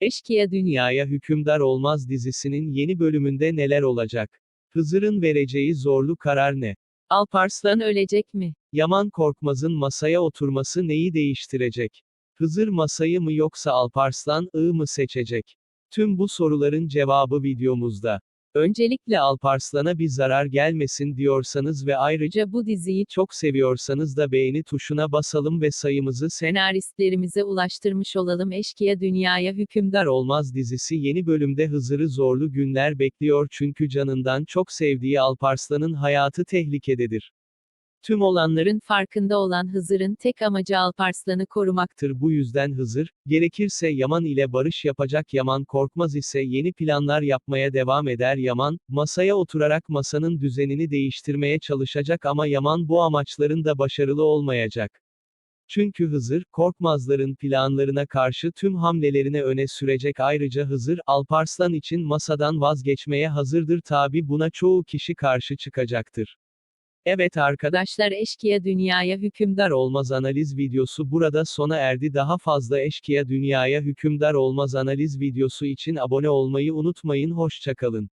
Eşkıya Dünyaya Hükümdar Olmaz dizisinin yeni bölümünde neler olacak? Hızır'ın vereceği zorlu karar ne? Alparslan ölecek mi? Yaman Korkmaz'ın masaya oturması neyi değiştirecek? Hızır masayı mı yoksa Alparslan ı mı seçecek? Tüm bu soruların cevabı videomuzda. Öncelikle Alparslan'a bir zarar gelmesin diyorsanız ve ayrıca bu diziyi çok seviyorsanız da beğeni tuşuna basalım ve sayımızı senaristlerimize ulaştırmış olalım. Eşkıya Dünyaya Hükümdar Olmaz dizisi yeni bölümde Hızır'ı zorlu günler bekliyor çünkü canından çok sevdiği Alparslan'ın hayatı tehlikededir. Tüm olanların farkında olan Hızır'ın tek amacı Alparslan'ı korumaktır. Bu yüzden Hızır, gerekirse Yaman ile barış yapacak Yaman Korkmaz ise yeni planlar yapmaya devam eder Yaman, masaya oturarak masanın düzenini değiştirmeye çalışacak ama Yaman bu amaçların da başarılı olmayacak. Çünkü Hızır, Korkmazların planlarına karşı tüm hamlelerini öne sürecek ayrıca Hızır, Alparslan için masadan vazgeçmeye hazırdır tabi buna çoğu kişi karşı çıkacaktır. Evet arkadaşlar Eşkıya Dünyaya Hükümdar Olmaz analiz videosu burada sona erdi. Daha fazla Eşkıya Dünyaya Hükümdar Olmaz analiz videosu için abone olmayı unutmayın. Hoşçakalın.